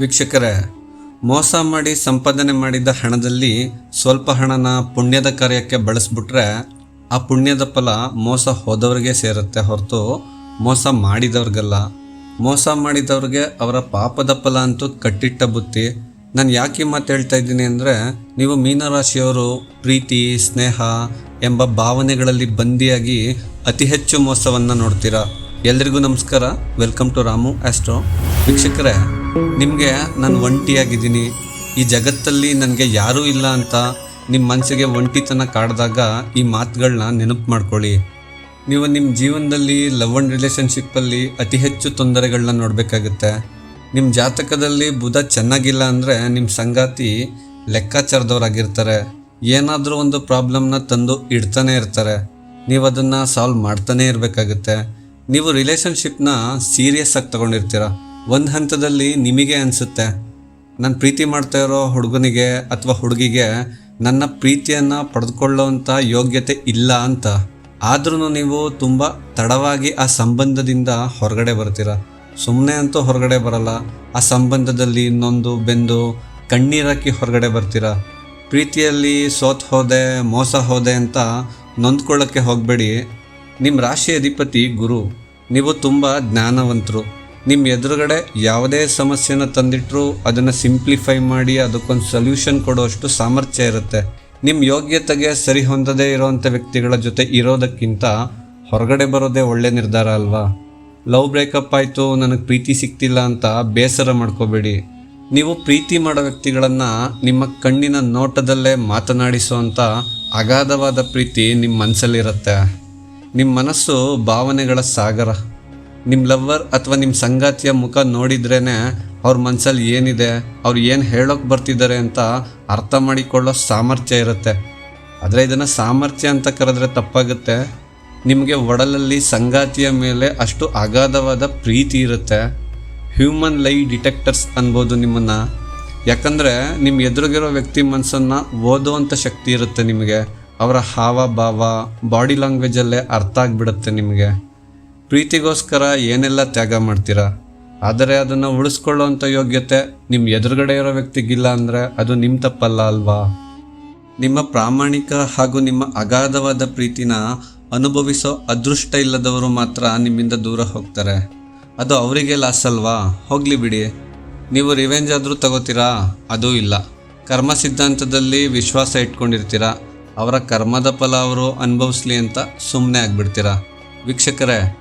ವೀಕ್ಷಕರೇ, ಮೋಸ ಮಾಡಿ ಸಂಪಾದನೆ ಮಾಡಿದ ಹಣದಲ್ಲಿ ಸ್ವಲ್ಪ ಹಣನ ಪುಣ್ಯದ ಕಾರ್ಯಕ್ಕೆ ಬಳಸ್ಬಿಟ್ರೆ ಆ ಪುಣ್ಯದ ಫಲ ಮೋಸ ಹೋದವ್ರಿಗೆ ಸೇರುತ್ತೆ ಹೊರತು ಮೋಸ ಮಾಡಿದವ್ರಿಗಲ್ಲ. ಮೋಸ ಮಾಡಿದವ್ರಿಗೆ ಅವರ ಪಾಪದ ಫಲ ಅಂತೂ ಕಟ್ಟಿಟ್ಟ ಬುತ್ತಿ. ನಾನು ಯಾಕೆ ಮಾತು ಹೇಳ್ತಾ ಇದ್ದೀನಿ ಅಂದರೆ, ನೀವು ಮೀನರಾಶಿಯವರು ಪ್ರೀತಿ, ಸ್ನೇಹ ಎಂಬ ಭಾವನೆಗಳಲ್ಲಿ ಬಂದಿಯಾಗಿ ಅತಿ ಹೆಚ್ಚು ಮೋಸವನ್ನು ನೋಡ್ತೀರಾ. ಎಲ್ರಿಗೂ ನಮಸ್ಕಾರ. Welcome to Ramu Astro. ವೀಕ್ಷಕರೇ ನಿಮಗೆ ನಾನು ಒಂಟಿಯಾಗಿದ್ದೀನಿ. ಈ ಜಗತ್ತಲ್ಲಿ ನನಗೆ ಯಾರೂ ಇಲ್ಲ ಅಂತ ನಿಮ್ಮ ಮನಸ್ಸಿಗೆ ಒಂಟಿತನ ಕಾಡಿದಾಗ ಈ ಮಾತುಗಳನ್ನ ನೆನಪು ಮಾಡ್ಕೊಳ್ಳಿ. ನೀವು ನಿಮ್ಮ ಜೀವನದಲ್ಲಿ ಲವ್ ಅಂಡ್ ರಿಲೇಷನ್ಶಿಪ್ಪಲ್ಲಿ ಅತಿ ಹೆಚ್ಚು ತೊಂದರೆಗಳನ್ನ ನೋಡಬೇಕಾಗುತ್ತೆ. ನಿಮ್ಮ ಜಾತಕದಲ್ಲಿ ಬುಧ ಚೆನ್ನಾಗಿಲ್ಲ ಅಂದರೆ ನಿಮ್ಮ ಸಂಗಾತಿ ಲೆಕ್ಕಾಚಾರದವರಾಗಿರ್ತಾರೆ. ಏನಾದರೂ ಒಂದು ಪ್ರಾಬ್ಲಮ್ನ ತಂದು ಇಡ್ತಾನೆ ಇರ್ತಾರೆ. ನೀವು ಅದನ್ನು ಸಾಲ್ವ್ ಮಾಡ್ತಾನೆ ಇರಬೇಕಾಗುತ್ತೆ. ನೀವು ರಿಲೇಷನ್ಶಿಪ್ನ ಸೀರಿಯಸ್ ಆಗಿ ತಗೊಂಡಿರ್ತೀರ. ಒಂದು ಹಂತದಲ್ಲಿ ನಿಮಗೆ ಅನಿಸುತ್ತೆ, ನಾನು ಪ್ರೀತಿ ಮಾಡ್ತಾ ಇರೋ ಹುಡುಗನಿಗೆ ಅಥವಾ ಹುಡುಗಿಗೆ ನನ್ನ ಪ್ರೀತಿಯನ್ನು ಪಡೆದುಕೊಳ್ಳೋವಂಥ ಯೋಗ್ಯತೆ ಇಲ್ಲ ಅಂತ. ಆದ್ರೂ ನೀವು ತುಂಬ ತಡವಾಗಿ ಆ ಸಂಬಂಧದಿಂದ ಹೊರಗಡೆ ಬರ್ತೀರ? ಸುಮ್ಮನೆ ಅಂತೂ ಹೊರಗಡೆ ಬರಲ್ಲ, ಆ ಸಂಬಂಧದಲ್ಲಿ ಇನ್ನೊಂದು ಬೆಂದು ಕಣ್ಣೀರಾಕಿ ಹೊರಗಡೆ ಬರ್ತೀರ? ಪ್ರೀತಿಯಲ್ಲಿ ಸೋತ್ ಹೋದೆ, ಮೋಸ ಹೋದೆ ಅಂತ ನೊಂದ್ಕೊಳ್ಳೋಕ್ಕೆ ಹೋಗಬೇಡಿ. ನಿಮ್ಮ ರಾಶಿ ಅಧಿಪತಿ ಗುರು, ನೀವು ತುಂಬ ಜ್ಞಾನವಂತರು. ನಿಮ್ಮ ಎದುರುಗಡೆ ಯಾವುದೇ ಸಮಸ್ಯೆನ ತಂದಿಟ್ಟರು ಅದನ್ನು ಸಿಂಪ್ಲಿಫೈ ಮಾಡಿ ಅದಕ್ಕೊಂದು ಸೊಲ್ಯೂಷನ್ ಕೊಡುವಷ್ಟು ಸಾಮರ್ಥ್ಯ ಇರುತ್ತೆ. ನಿಮ್ಮ ಯೋಗ್ಯತೆಗೆ ಸರಿ ಹೊಂದದೇ ಇರೋವಂಥ ವ್ಯಕ್ತಿಗಳ ಜೊತೆ ಇರೋದಕ್ಕಿಂತ ಹೊರಗಡೆ ಬರೋದೇ ಒಳ್ಳೆ ನಿರ್ಧಾರ ಅಲ್ವಾ? ಲವ್ ಬ್ರೇಕಪ್ ಆಯಿತು, ನನಗೆ ಪ್ರೀತಿ ಸಿಗ್ತಿಲ್ಲ ಅಂತ ಬೇಸರ ಮಾಡ್ಕೋಬೇಡಿ. ನೀವು ಪ್ರೀತಿ ಮಾಡೋ ವ್ಯಕ್ತಿಗಳನ್ನು ನಿಮ್ಮ ಕಣ್ಣಿನ ನೋಟದಲ್ಲೇ ಮಾತನಾಡಿಸುವಂಥ ಅಗಾಧವಾದ ಪ್ರೀತಿ ನಿಮ್ಮ ಮನಸ್ಸಲ್ಲಿರುತ್ತೆ ನಿಮ್ಮ ಮನಸ್ಸು ಭಾವನೆಗಳ ಸಾಗರ. ನಿಮ್ಮ ಲವ್ವರ್ ಅಥವಾ ನಿಮ್ಮ ಸಂಗಾತಿಯ ಮುಖ ನೋಡಿದ್ರೇ ಅವ್ರ ಮನಸ್ಸಲ್ಲಿ ಏನಿದೆ, ಅವ್ರು ಏನು ಹೇಳೋಕೆ ಬರ್ತಿದ್ದಾರೆ ಅಂತ ಅರ್ಥ ಮಾಡಿಕೊಳ್ಳೋ ಸಾಮರ್ಥ್ಯ ಇರುತ್ತೆ. ಆದರೆ ಇದನ್ನು ಸಾಮರ್ಥ್ಯ ಅಂತ ಕರೆದ್ರೆ ತಪ್ಪಾಗುತ್ತೆ. ನಿಮಗೆ ಒಡಲಲ್ಲಿ ಸಂಗಾತಿಯ ಮೇಲೆ ಅಷ್ಟು ಅಗಾಧವಾದ ಪ್ರೀತಿ ಇರುತ್ತೆ. ಹ್ಯೂಮನ್ ಲೈ ಡಿಟೆಕ್ಟರ್ಸ್ ಅನ್ಬೋದು ನಿಮ್ಮನ್ನು. ಯಾಕಂದರೆ ನಿಮ್ಮ ಎದುರಿಗಿರೋ ವ್ಯಕ್ತಿ ಮನಸ್ಸನ್ನು ಓದುವಂಥ ಶಕ್ತಿ ಇರುತ್ತೆ ನಿಮಗೆ. ಅವರ ಹಾವ ಭಾವ ಬಾಡಿ ಲ್ಯಾಂಗ್ವೇಜಲ್ಲೇ ಅರ್ಥ ಆಗಿಬಿಡುತ್ತೆ ನಿಮಗೆ. ಪ್ರೀತಿಗೋಸ್ಕರ ಏನೆಲ್ಲ ತ್ಯಾಗ ಮಾಡ್ತೀರಾ? ಆದರೆ ಅದನ್ನು ಉಳಿಸ್ಕೊಳ್ಳೋವಂಥ ಯೋಗ್ಯತೆ ನಿಮ್ಮ ಎದುರುಗಡೆ ಇರೋ ವ್ಯಕ್ತಿಗಿಲ್ಲ ಅಂದರೆ ಅದು ನಿಮ್ಮ ತಪ್ಪಲ್ಲ ಅಲ್ವಾ? ನಿಮ್ಮ ಪ್ರಾಮಾಣಿಕ ಹಾಗೂ ನಿಮ್ಮ ಅಗಾಧವಾದ ಪ್ರೀತಿನ ಅನುಭವಿಸೋ ಅದೃಷ್ಟ ಇಲ್ಲದವರು ಮಾತ್ರ ನಿಮ್ಮಿಂದ ದೂರ ಹೋಗ್ತಾರೆ. ಅದು ಅವರಿಗೆ ಲಾಸ್ ಅಲ್ವಾ? ಹೋಗಲಿ ಬಿಡಿ. ನೀವು ರಿವೆಂಜ್ ಆದರೂ ತಗೋತೀರಾ? ಅದೂ ಇಲ್ಲ. ಕರ್ಮ ಸಿದ್ಧಾಂತದಲ್ಲಿ ವಿಶ್ವಾಸ ಇಟ್ಕೊಂಡಿರ್ತೀರಾ? ಅವರ ಕರ್ಮದ ಫಲ ಅವರು ಅನುಭವಿಸ್ಲಿ ಅಂತ ಸುಮ್ಮನೆ ಆಗ್ಬಿಡ್ತೀರಾ? ವೀಕ್ಷಕರೇ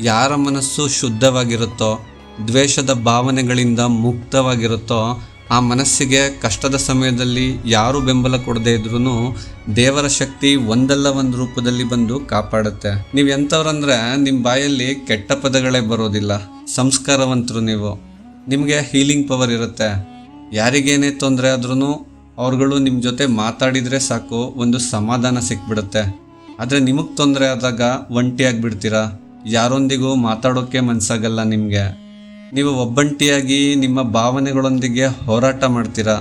ಯಾರ ಮನಸ್ಸು ಶುದ್ಧವಾಗಿರುತ್ತೋ, ದ್ವೇಷದ ಭಾವನೆಗಳಿಂದ ಮುಕ್ತವಾಗಿರುತ್ತೋ, ಆ ಮನಸ್ಸಿಗೆ ಕಷ್ಟದ ಸಮಯದಲ್ಲಿ ಯಾರು ಬೆಂಬಲ ಕೊಡದೇ ಇದ್ರೂ ದೇವರ ಶಕ್ತಿ ಒಂದಲ್ಲ ಒಂದು ರೂಪದಲ್ಲಿ ಬಂದು ಕಾಪಾಡುತ್ತೆ. ನೀವು ಎಂಥವ್ರಂದ್ರೆ ನಿಮ್ಮ ಬಾಯಲ್ಲಿ ಕೆಟ್ಟ ಪದಗಳೇ ಬರೋದಿಲ್ಲ. ಸಂಸ್ಕಾರವಂತರು ನೀವು. ನಿಮಗೆ ಹೀಲಿಂಗ್ ಪವರ್ ಇರುತ್ತೆ. ಯಾರಿಗೇನೇ ತೊಂದರೆ ಆದ್ರೂ ಅವ್ರುಗಳು ನಿಮ್ಮ ಜೊತೆ ಮಾತಾಡಿದರೆ ಸಾಕು, ಒಂದು ಸಮಾಧಾನ ಸಿಕ್ಬಿಡುತ್ತೆ. ಆದರೆ ನಿಮಗೆ ತೊಂದರೆ ಆದಾಗ ಒಂಟಿಯಾಗ್ಬಿಡ್ತೀರಾ? ಯಾರೊಂದಿಗೂ ಮಾತಾಡೋಕ್ಕೆ ಮನಸ್ಸಾಗಲ್ಲ ನಿಮಗೆ. ನೀವು ಒಬ್ಬಂಟಿಯಾಗಿ ನಿಮ್ಮ ಭಾವನೆಗಳೊಂದಿಗೆ ಹೋರಾಟ ಮಾಡ್ತೀರಾ?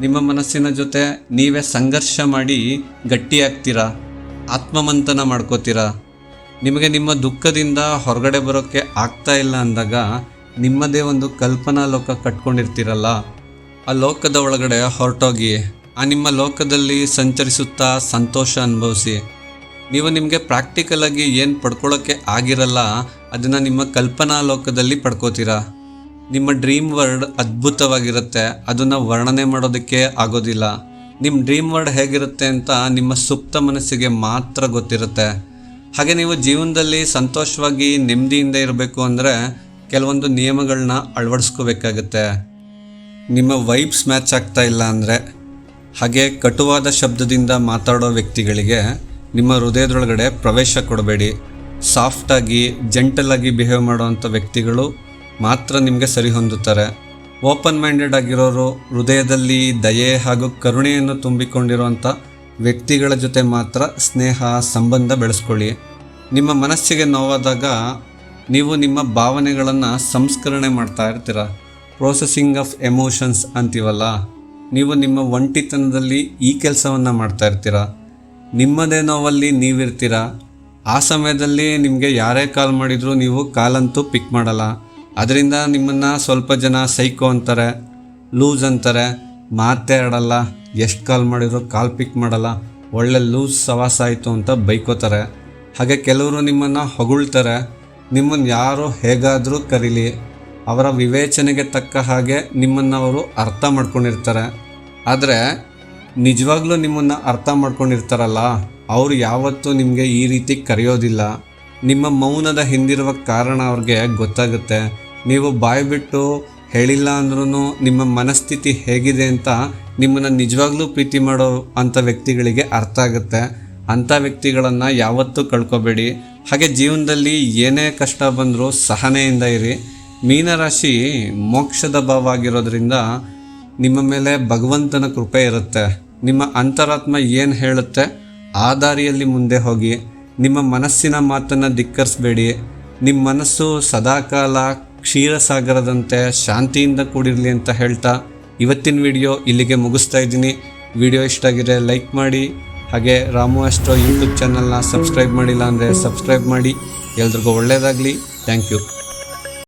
ನಿಮ್ಮ ಮನಸ್ಸಿನ ಜೊತೆ ನೀವೇ ಸಂಘರ್ಷ ಮಾಡಿ ಗಟ್ಟಿಯಾಗ್ತೀರಾ? ಆತ್ಮಮಂಥನ ಮಾಡ್ಕೋತೀರಾ? ನಿಮಗೆ ನಿಮ್ಮ ದುಃಖದಿಂದ ಹೊರಗಡೆ ಬರೋಕ್ಕೆ ಆಗ್ತಾ ಇಲ್ಲ ಅಂದಾಗ ನಿಮ್ಮದೇ ಒಂದು ಕಲ್ಪನಾ ಲೋಕ ಕಟ್ಕೊಂಡಿರ್ತೀರಲ್ಲ? ಆ ಲೋಕದ ಒಳಗಡೆ ಹೊರಟೋಗಿ, ಆ ನಿಮ್ಮ ಲೋಕದಲ್ಲಿ ಸಂಚರಿಸುತ್ತಾ ಸಂತೋಷ ಅನುಭವಿಸಿ. ನೀವು ನಿಮಗೆ ಪ್ರಾಕ್ಟಿಕಲ್ ಆಗಿ ಏನು ಪಡ್ಕೊಳ್ಳೋಕ್ಕೆ ಆಗಿರಲ್ಲ, ಅದನ್ನು ನಿಮ್ಮ ಕಲ್ಪನಾ ಲೋಕದಲ್ಲಿ ಪಡ್ಕೋತೀರಾ? ನಿಮ್ಮ ಡ್ರೀಮ್ ವರ್ಡ್ ಅದ್ಭುತವಾಗಿರುತ್ತೆ, ಅದನ್ನು ವರ್ಣನೆ ಮಾಡೋದಕ್ಕೆ ಆಗೋದಿಲ್ಲ. ನಿಮ್ಮ ಡ್ರೀಮ್ ವರ್ಡ್ ಹೇಗಿರುತ್ತೆ ಅಂತ ನಿಮ್ಮ ಸುಪ್ತ ಮನಸ್ಸಿಗೆ ಮಾತ್ರ ಗೊತ್ತಿರುತ್ತೆ. ಹಾಗೆ ನೀವು ಜೀವನದಲ್ಲಿ ಸಂತೋಷವಾಗಿ ನೆಮ್ಮದಿಯಿಂದ ಇರಬೇಕು ಅಂದರೆ ಕೆಲವೊಂದು ನಿಯಮಗಳನ್ನ ಅಳವಡಿಸ್ಕೋಬೇಕಾಗತ್ತೆ. ನಿಮ್ಮ ವೈಬ್ಸ್ ಮ್ಯಾಚ್ ಆಗ್ತಾ ಇಲ್ಲ ಅಂದರೆ, ಹಾಗೆ ಕಟುವಾದ ಶಬ್ದದಿಂದ ಮಾತಾಡೋ ವ್ಯಕ್ತಿಗಳಿಗೆ ನಿಮ್ಮ ಹೃದಯದೊಳಗಡೆ ಪ್ರವೇಶ ಕೊಡಬೇಡಿ. ಸಾಫ್ಟಾಗಿ ಜೆಂಟಲಾಗಿ ಬಿಹೇವ್ ಮಾಡುವಂಥ ವ್ಯಕ್ತಿಗಳು ಮಾತ್ರ ನಿಮಗೆ ಸರಿ ಹೊಂದುತ್ತಾರೆ. ಓಪನ್ ಮೈಂಡೆಡ್ ಆಗಿರೋರು, ಹೃದಯದಲ್ಲಿ ದಯೆ ಹಾಗೂ ಕರುಣೆಯನ್ನು ತುಂಬಿಕೊಂಡಿರುವಂಥ ವ್ಯಕ್ತಿಗಳ ಜೊತೆ ಮಾತ್ರ ಸ್ನೇಹ, ಸಂಬಂಧ ಬೆಳೆಸ್ಕೊಳ್ಳಿ. ನಿಮ್ಮ ಮನಸ್ಸಿಗೆ ನೋವಾದಾಗ ನೀವು ನಿಮ್ಮ ಭಾವನೆಗಳನ್ನು ಸಂಸ್ಕರಣೆ ಮಾಡ್ತಾ ಇರ್ತೀರ? ಪ್ರೋಸೆಸಿಂಗ್ ಆಫ್ ಎಮೋಷನ್ಸ್ ಅಂತೀವಲ್ಲ. ನೀವು ನಿಮ್ಮ ಒಂಟಿತನದಲ್ಲಿ ಈ ಕೆಲಸವನ್ನು ಮಾಡ್ತಾ ಇರ್ತೀರ? ನಿಮ್ಮದೇ ನೋವಲ್ಲಿ ನೀವಿರ್ತೀರ? ಆ ಸಮಯದಲ್ಲಿ ನಿಮಗೆ ಯಾರೇ ಕಾಲ್ ಮಾಡಿದರೂ ನೀವು ಕಾಲಂತೂ ಪಿಕ್ ಮಾಡಲ್ಲ. ಅದರಿಂದ ನಿಮ್ಮನ್ನು ಸ್ವಲ್ಪ ಜನ ಸೈಕೋ ಅಂತಾರೆ, ಲೂಸ್ ಅಂತಾರೆ, ಮಾತೇ ಆಡಲ್ಲ, ಎಷ್ಟು ಕಾಲ್ ಮಾಡಿದರೂ ಕಾಲ್ ಪಿಕ್ ಮಾಡಲ್ಲ, ಒಳ್ಳೆ ಲೂಸ್ ಸವಾಸ ಆಯಿತು ಅಂತ ಬೈಕೋತಾರೆ. ಹಾಗೆ ಕೆಲವರು ನಿಮ್ಮನ್ನು ಹೊಗಳ್ತಾರೆ ನಿಮ್ಮನ್ನು ಯಾರು ಹೇಗಾದರೂ ಕರೀಲಿ, ಅವರ ವಿವೇಚನೆಗೆ ತಕ್ಕ ಹಾಗೆ ನಿಮ್ಮನ್ನು ಅವರು ಅರ್ಥ ಮಾಡ್ಕೊಂಡಿರ್ತಾರೆ. ಆದರೆ ನಿಜವಾಗ್ಲೂ ನಿಮ್ಮನ್ನು ಅರ್ಥ ಮಾಡ್ಕೊಂಡಿರ್ತಾರಲ್ಲ, ಅವರು ಯಾವತ್ತೂ ನಿಮಗೆ ಈ ರೀತಿ ಕರೆಯೋದಿಲ್ಲ. ನಿಮ್ಮ ಮೌನದ ಹಿಂದಿರುವ ಕಾರಣ ಅವ್ರಿಗೆ ಗೊತ್ತಾಗುತ್ತೆ. ನೀವು ಬಾಯಿ ಬಿಟ್ಟು ಹೇಳಿಲ್ಲ ಅಂದ್ರೂ ನಿಮ್ಮ ಮನಸ್ಥಿತಿ ಹೇಗಿದೆ ಅಂತ ನಿಮ್ಮನ್ನು ನಿಜವಾಗ್ಲೂ ಪ್ರೀತಿ ಮಾಡೋ ಅಂಥ ವ್ಯಕ್ತಿಗಳಿಗೆ ಅರ್ಥ ಆಗುತ್ತೆ. ಅಂಥ ವ್ಯಕ್ತಿಗಳನ್ನು ಯಾವತ್ತೂ ಕಳ್ಕೊಬೇಡಿ. ಹಾಗೆ ಜೀವನದಲ್ಲಿ ಏನೇ ಕಷ್ಟ ಬಂದರೂ ಸಹನೆಯಿಂದ ಇರಿ. ಮೀನರಾಶಿ ಮೋಕ್ಷದ ಭಾವ ಆಗಿರೋದ್ರಿಂದ ನಿಮ್ಮ ಮೇಲೆ ಭಗವಂತನ ಕೃಪೆ ಇರುತ್ತೆ. ನಿಮ್ಮ ಅಂತರಾತ್ಮ ಏನು ಹೇಳುತ್ತೆ, ಆ ದಾರಿಯಲ್ಲಿ ಮುಂದೆ ಹೋಗಿ, ನಿಮ್ಮ ಮನಸ್ಸಿನ ಮಾತನ್ನು ಧಿಕ್ಕರಿಸಬೇಡಿ. ನಿಮ್ಮ ಮನಸ್ಸು ಸದಾಕಾಲ ಕ್ಷೀರಸಾಗರದಂತೆ ಶಾಂತಿಯಿಂದ ಕೂಡಿರಲಿ ಅಂತ ಹೇಳ್ತಾ ಇವತ್ತಿನ ವಿಡಿಯೋ ಇಲ್ಲಿಗೆ ಮುಗಿಸ್ತಾ ಇದ್ದೀನಿ. ವಿಡಿಯೋ ಇಷ್ಟ ಆಗಿದೆ ಲೈಕ್ ಮಾಡಿ, ಹಾಗೆ ರಾಮು ಅಷ್ಟೋ ಯೂಟ್ಯೂಬ್ ಚಾನಲ್ನ ಸಬ್ಸ್ಕ್ರೈಬ್ ಮಾಡಿಲ್ಲ ಅಂದರೆ ಸಬ್ಸ್ಕ್ರೈಬ್ ಮಾಡಿ. ಎಲ್ರಿಗೂ ಒಳ್ಳೆಯದಾಗಲಿ ಥ್ಯಾಂಕ್ ಯು.